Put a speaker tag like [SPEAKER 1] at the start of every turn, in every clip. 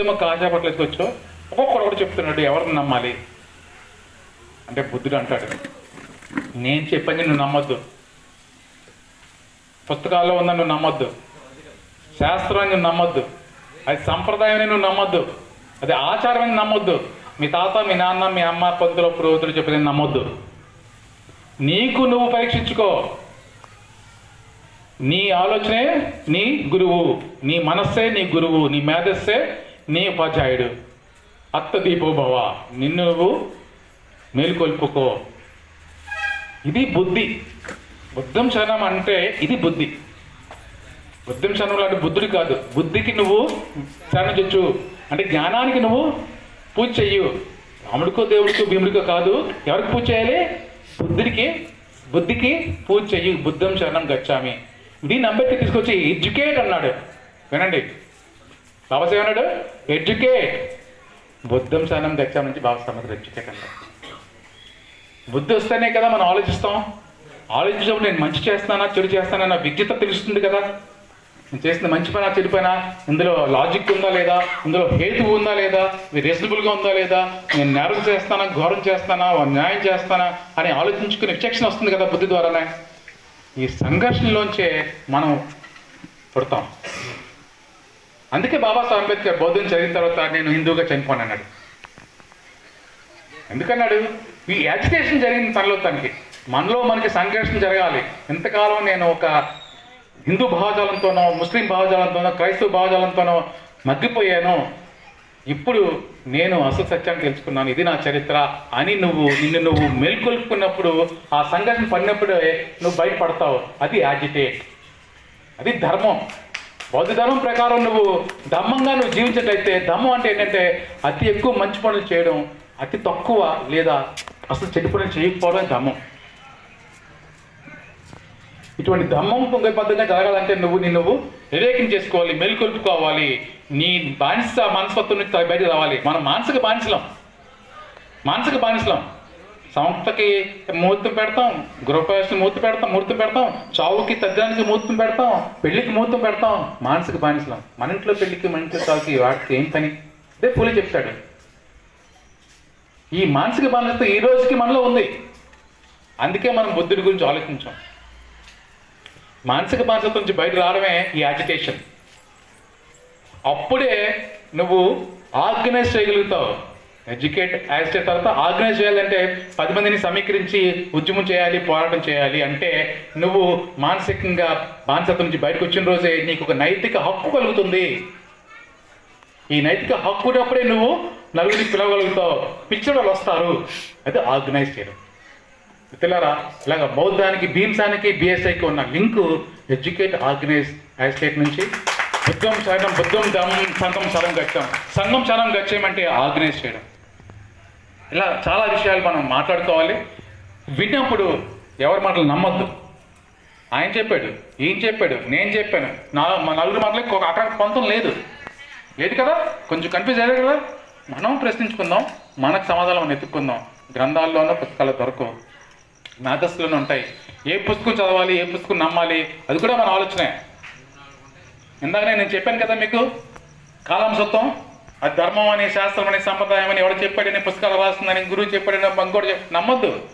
[SPEAKER 1] ఏమో కాజాపట్లు ఎత్తుకొచ్చో ఒక్కొక్కడు ఒకటి చెప్తున్నాడు ఎవరిని నమ్మాలి? అంటే బుద్ధుడు అంటాడు. నేను చెప్పని నువ్వు నమ్మొద్దు. పుస్తకాల్లో ఉన్న నువ్వు నమ్మొద్దు. శాస్త్రాన్ని నువ్వు నమ్మొద్దు. అది సంప్రదాయాన్ని నువ్వు నమ్మొద్దు. అది ఆచారాన్ని నమ్మొద్దు. మీ తాత మీ నాన్న మీ అమ్మ పంతులు పురోహితులు చెప్పిన నమ్మొద్దు. నీకు నువ్వు పరీక్షించుకో. నీ ఆలోచనే నీ గురువు. నీ మనస్సే నీ గురువు. నీ మేధస్సే నీ ఉపాధ్యాయుడు. అత్త దీపోభవ నిన్ను నువ్వు మేలుకొల్పుకో. ఇది బుద్ధి. బుద్ధం శరణం అంటే ఇది బుద్ధి. బుద్ధం శరణం అంటే బుద్ధుడు కాదు. బుద్ధికి నువ్వు శరణం చెచ్చు అంటే జ్ఞానానికి నువ్వు పూజ చెయ్యు రాముడికో దేవుడికో భీముడికో కాదు. ఎవరికి పూజ చేయాలి? బుద్ధుడికి బుద్ధికి పూజ చెయ్యి. బుద్ధం శరణం గచ్చామి. దీన్ని అంబేద్కర్ తీసుకొచ్చి ఎడ్యుకేట్ అన్నాడు. వినండి. బాబాసాహెబ్ అన్నాడు ఎడ్యుకేట్ బుద్ధం శరణం దక్ష నుంచి బాబాసాహెబ్ ఎడ్యుకేట్ అన్నాడు బుద్ధి వస్తేనే కదా మనం ఆలోచిస్తాం. ఆలోచించినప్పుడు నేను మంచి చేస్తానా చెడు చేస్తానా నా విజ్ఞత తెలుస్తుంది కదా. నేను చేసిన మంచి పైన చెడు పైన ఇందులో లాజిక్ ఉందా లేదా ఇందులో హేతు ఉందా లేదా ఇది రీజనబుల్గా ఉందా లేదా నేను నేరం చేస్తానా ఘోరం చేస్తానా న్యాయం చేస్తానా అని ఆలోచించుకునే విచక్షణ వస్తుంది కదా బుద్ధి ద్వారానే. ఈ సంఘర్షణలోంచే మనం పుడతాం. అందుకే బాబాసాహెబ్ అంబేద్కర్ బౌద్ధం చదివిన తర్వాత నేను హిందూగా చనిపోను అన్నాడు ఎందుకన్నాడు? ఈ యాజిటేషన్ జరిగింది తనలో తనకి. మనలో మనకి సంఘర్షణ జరగాలి. ఎంతకాలం నేను ఒక హిందూ భావజాలంతోనో ముస్లిం భావజాలంతోనో క్రైస్తవ భావజాలంతోనో మగ్గిపోయాను. ఇప్పుడు నేను అసలు సత్యాన్ని తెలుసుకున్నాను. ఇది నా చరిత్ర అని నువ్వు నిన్ను నువ్వు మేల్కొల్పుకున్నప్పుడు ఆ సంఘర్షణ పడినప్పుడే నువ్వు బయటపడతావు అది యాజిటేట్ అది ధర్మం. బౌద్ధ ప్రకారం నువ్వు ధమ్మంగా నువ్వు జీవించేటైతే ధమ్మం అంటే ఏంటంటే అతి ఎక్కువ మంచి పనులు చేయడం అతి తక్కువ లేదా అసలు చెడు పనులు చేయకపోవడం ధమ్మం ఇటువంటి ధమ్మం పొంగబద్ధంగా జరగాలంటే నువ్వు నీ నువ్వు వివేకం చేసుకోవాలి మెలుకొల్పుకోవాలి. నీ బానిస మనస్తత్వం నుంచి బయటకు రావాలి. మనం మానసిక బానిసలం. మానసిక బానిసలం. సంస్థకి ముహూర్తం పెడతాం గృహప్రవేశం ముహూర్తం పెడతాం ముహూర్తం పెడతాం చావుకి తగ్గడానికి ముహూర్తం పెడతాం పెళ్ళికి ముహూర్తం పెడతాం మానసిక బానిసలం. మన ఇంట్లో పెళ్ళికి మన ఇంట్లో చావుకి వాటికి ఏం పని? అదే పూలే చెప్తాడు. ఈ మానసిక బానిసత ఈ రోజుకి మనలో ఉంది. అందుకే మనం బుద్ధుడి గురించి ఆలోచించాం. మానసిక బానిసత నుంచి బయట రావడమే ఈ యాజిటేషన్ అప్పుడే నువ్వు ఆర్గనైజ్ చేయగలుగుతావు ఎడ్యుకేట్ యాజిటేట్ తర్వాత ఆర్గనైజ్ చేయాలంటే పది మందిని సమీకరించి ఉద్యమం చేయాలి పోరాటం చేయాలి అంటే నువ్వు మానసికంగా బానిసత్వం నుంచి బయటకు వచ్చిన రోజే నీకు ఒక నైతిక హక్కు కలుగుతుంది. ఈ నైతిక హక్కు ఉన్నప్పుడే నువ్వు నలుగురిని పిలవగలుగుతావు. పిచ్చిన వాళ్ళు వస్తారు. అది ఆర్గనైజ్ చేయడం. మిత్రులారా ఇలాగ బౌద్ధానికి భీమ్సానికి బిఎస్ఐకి ఉన్న లింకు ఎడ్యుకేట్ ఆర్గనైజ్ యాస్టేట్ నుంచి బుద్ధం శరణం బుద్ధం దమ్ సంఘం శరం గచ్చం. సంఘం శరం గచ్చేయమంటే ఆర్గనైజ్ చేయడం. ఇలా చాలా విషయాలు మనం మాట్లాడుకోవాలి. విన్నప్పుడు ఎవరి మాటలు నమ్మొద్దు. ఆయన చెప్పాడు ఏం చెప్పాడు నేను చెప్పాను. నా మా నలుగురు మాటలకి ఒక అక్కడ పొంతం లేదు. లేదు కదా? కొంచెం కన్ఫ్యూజ్ అయ్యారు కదా? మనం ప్రశ్నించుకుందాం మనకు సమాధానం మనం ఎత్తుక్కుందాం గ్రంథాల్లోనూ పుస్తకాలు దొరకవు మేధస్సులోనే ఉంటాయి. ఏ పుస్తకం చదవాలి ఏ పుస్తకం నమ్మాలి అది కూడా మన ఆలోచనే. ఇందాక నేను చెప్పాను కదా మీకు? కాలాంశత్వం అది ధర్మం అని శాస్త్రం అని సంప్రదాయం అని ఎవడు చెప్పాడని పుస్తకాలు రాస్తుందని గురువు చెప్పాడని ఇంకోటి చెప్- నమ్మొద్దు.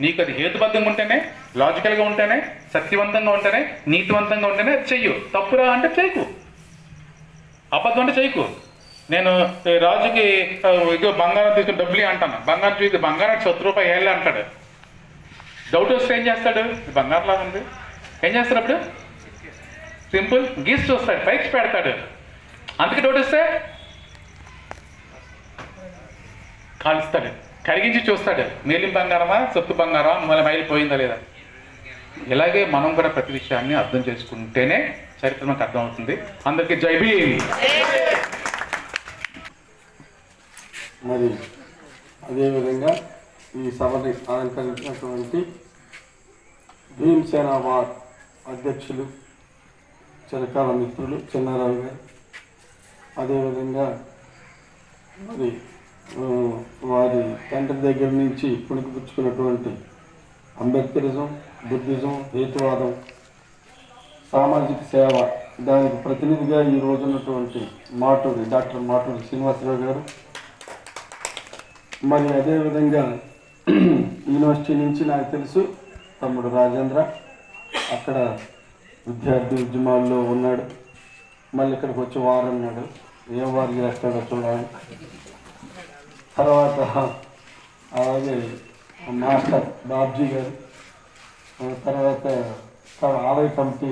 [SPEAKER 1] నీకు అది హేతుబద్ధంగా ఉంటేనే లాజికల్గా ఉంటేనే సత్యవంతంగా ఉంటేనే నీతివంతంగా ఉంటేనే అది చెయ్యు. తప్పురా అంటే చేయకు. అబద్ధం అంటే చేయకు. నేను రాజుకి ఆ, ఇదిగో బంగారం తీసుకుని డబ్బులు అంటాను. బంగారం చూసి బంగారం సొత్తు రూపాయి ఏళ్ళ అంటాడు. డౌట్ వస్తే ఏం చేస్తాడు? బంగారం లాగా ఉంది. ఏం చేస్తాడు అప్పుడు? సింపుల్ గీస్ చూస్తాడు పైకి పెడతాడు. అందుకే డౌట్ వస్తే కాలుస్తాడు. కరిగించి చూస్తాడు. మేలిం బంగారమా సొత్తు బంగారమా మన మైలిపోయిందా లేదా? ఇలాగే మనం కూడా ప్రతి విషయాన్ని అర్థం చేసుకుంటేనే చరిత్ర మనకు అర్థమవుతుంది. అందరికీ జై
[SPEAKER 2] మరి అదేవిధంగా ఈ సభని అలంకరించినటువంటి భీమసేన వార్ అధ్యక్షులు చిరకాల మిత్రులు చిన్నారావు గారు. అదేవిధంగా మరి వారి తండ్రి దగ్గర నుంచి పుణికిపుచ్చుకున్నటువంటి అంబేద్కరిజం బుద్ధిజం హేతువాదం సామాజిక సేవ దానికి ప్రతినిధిగా ఈ రోజు ఉన్నటువంటి మాటూరి డాక్టర్ మాటూరి శ్రీనివాసరావు గారు. మరి అదేవిధంగా యూనివర్సిటీ నుంచి నాకు తెలుసు తమ్ముడు రాజేంద్ర. అక్కడ విద్యార్థి ఉద్యమాల్లో ఉన్నాడు. మళ్ళీ ఇక్కడికి వచ్చి వారు అన్నాడు ఏం వారు చేస్తాడో చూడాలి. తర్వాత అలాగే మాస్టర్ బాబ్జీ గారు తర్వాత ఆలయ కమిటీ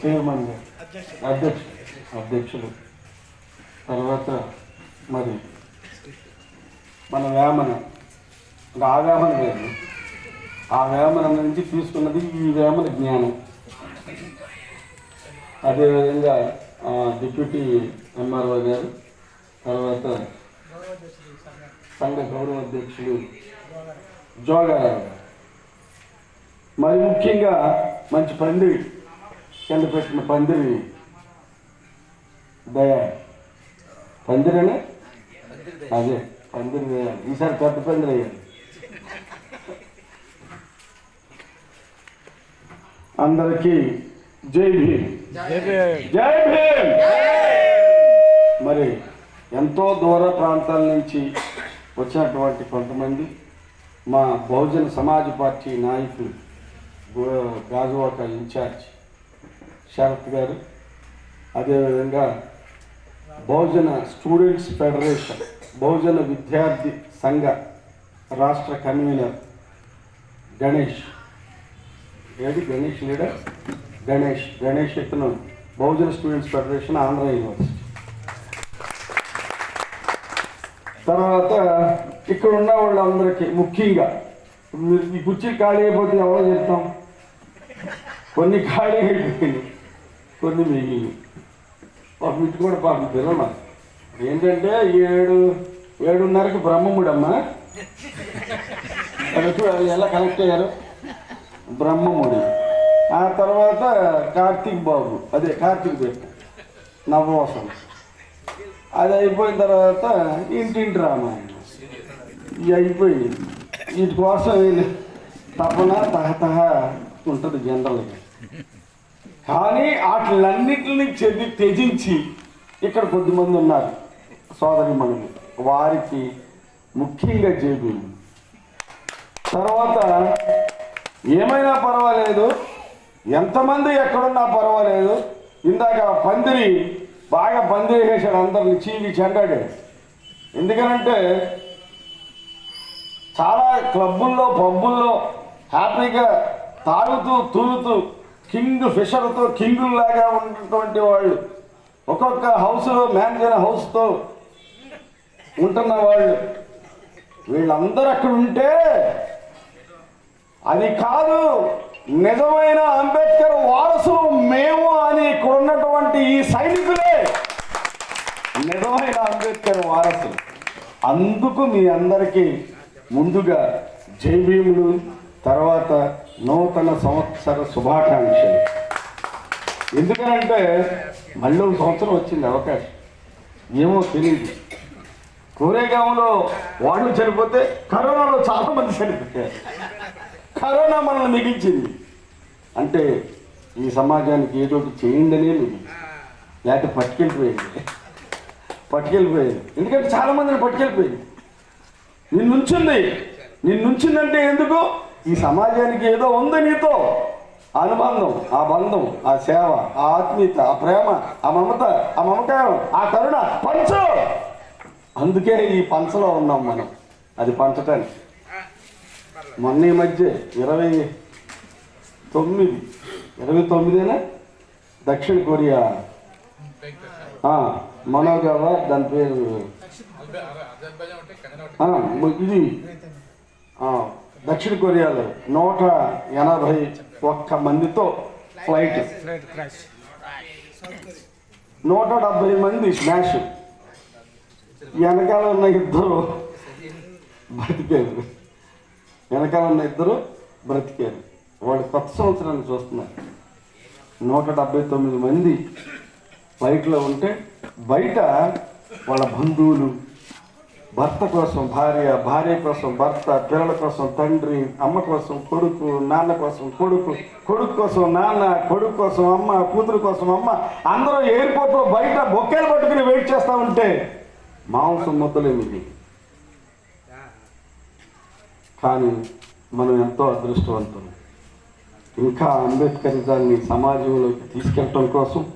[SPEAKER 2] చైర్మన్ గారు అధ్యక్షుడు అధ్యక్షుడు తర్వాత మరి మన వేమన ఆ వేమన వేరు ఆ వేమన నుంచి తీసుకున్నది ఈ వేమన జ్ఞానం. అదేవిధంగా డిప్యూటీ ఎంఆర్ఓ గారు తర్వాత సంఘ గౌరవ అధ్యక్షులు జోగారావు గారు. మరి ముఖ్యంగా మంచి పందిరి కింద పెట్టిన పందిరి దయా. పందిరేనే? అదే పందిరి దయా. ఈసారి పెద్ద పందిరి అయ్యారు. అందరికీ జై భీమ్. జై భీమ్. మరి ఎంతో దూర ప్రాంతాల నుంచి వచ్చినటువంటి కొంతమంది మా బహుజన సమాజ్ పార్టీ నాయకులు గాజువాక ఇన్ఛార్జ్ శరత్ గారు. అదేవిధంగా బహుజన స్టూడెంట్స్ ఫెడరేషన్ బహుజన విద్యార్థి సంఘ రాష్ట్ర కన్వీనర్ గణేష్. ఏది? గణేష్ లీడర్? గణేష్. గణేష్ ఇతను Bahujan students federation Andhra university. తర్వాత ఇక్కడ ఉన్న వాళ్ళందరికీ ముఖ్యంగా మీరు ఈ కుర్చీ ఖాళీ అయిపోతే ఎవరో చెప్తాం? కొన్ని ఖాళీ అయిపోయింది కొన్ని మిగిలి పాపం ఇటు కూడా పాపం పిల్లలు ఏంటంటే ఏడు ఏడున్నరకు బ్రహ్మముడమ్మా. అది ఎలా కనెక్ట్ అయ్యారు? బ్రహ్మముడి. ఆ తర్వాత కార్తీక్ బాబు అదే కార్తీక్ పెట్ట నవవాసం అది అయిపోయిన తర్వాత ఇంటింటి రామాయణం. ఇవి అయిపోయింది వీటి కోసం తపన తహతహ ఉంటుంది జనరల్గా. కానీ వాటిలన్నింటిని చెది త్యజించి ఇక్కడ కొద్దిమంది ఉన్నారు సోదరి మనులు. వారికి ముఖ్యంగా జేబు తర్వాత ఏమైనా పర్వాలేదు ఎంతమంది ఎక్కడున్నా పర్వాలేదు ఇందాక పందిరి బాగా బంద్ చేసేసాడు అందరిని చీవి చెండాడు. ఎందుకనంటే చాలా క్లబ్బుల్లో పబ్బుల్లో హ్యాపీగా తాగుతూ తూలుతూ కింగ్ ఫిషర్తో కింగుల్లాగా ఉన్నటువంటి వాళ్ళు ఒక్కొక్క హౌస్లో మేనేజర్ హౌస్తో ఉంటున్న వాళ్ళు వీళ్ళందరూ అక్కడ ఉంటే అది కాదు. నిజమైన అంబేద్కర్ వారసులు మేము అని ఇక్కడ ఉన్నటువంటి ఈ సైనికులే. నిజమైన అంబేద్కర్ వారసులు. అందుకు మీ అందరికీ ముందుగా జై భీములు తర్వాత నూతన సంవత్సర శుభాకాంక్షలు. ఎందుకనంటే మళ్ళీ ఒక సంవత్సరం వచ్చింది అవకాశం. ఏమో తెలియదు కోరేగాంలో వాళ్ళు చనిపోతే కరోనాలో చాలామంది చనిపోయారు. కరోనా మనల్ని మిగిల్చింది. అంటే ఈ సమాజానికి ఏదో ఒకటి చేయండి అనే లేకపోతే పట్టుకెళ్ళిపోయింది. పట్టుకెళ్ళిపోయింది. ఎందుకంటే చాలామందిని పట్టుకెళ్ళిపోయింది. నిన్నుంచింది నిన్నుంచిందంటే ఎందుకు? ఈ సమాజానికి ఏదో ఉంది నీతో. అనుబంధం ఆ బంధం ఆ సేవ ఆ ఆత్మీయత ఆ ప్రేమ ఆ మమత ఆ మమకారం ఆ కరుణ పంచు! అందుకే ఈ పంచలో ఉన్నాం మనం. అది పంచటానికి. మొన్న ఈ మధ్య ఇరవై తొమ్మిది. ఇరవై తొమ్మిదేనా? దక్షిణ కొరియా. మనోగవ దాని పేరు. ఇది. దక్షిణ కొరియాలో నూట ఎనభై ఒక్క మందితో ఫ్లైట్. నూట డెబ్బై మంది స్మాష్. వెనకాల ఉన్న ఇద్దరు బ్రతికారు వెనకాల ఉన్న ఇద్దరు బ్రతికారు. వాళ్ళు కొత్త సంవత్సరాన్ని చూస్తున్నారు. నూట డెబ్బై తొమ్మిది మంది ఫ్లైట్లో ఉంటే బయట వాళ్ళ బంధువులు భర్త కోసం భార్య భార్య కోసం భర్త పిల్లల కోసం తండ్రి అమ్మ కోసం కొడుకు నాన్న కోసం కొడుకు కొడుకు కోసం నాన్న కొడుకు కోసం అమ్మ కూతురు కోసం అమ్మ అందరూ ఎయిర్పోర్ట్లో బయట బొక్కేలు పట్టుకుని వెయిట్ చేస్తూ ఉంటే మాంసం ముద్దలేమిది? కానీ మనం ఎంతో అదృష్టవంతులు. ఇంకా అంబేద్కరిజాన్ని సమాజంలోకి తీసుకెళ్ళటం కోసం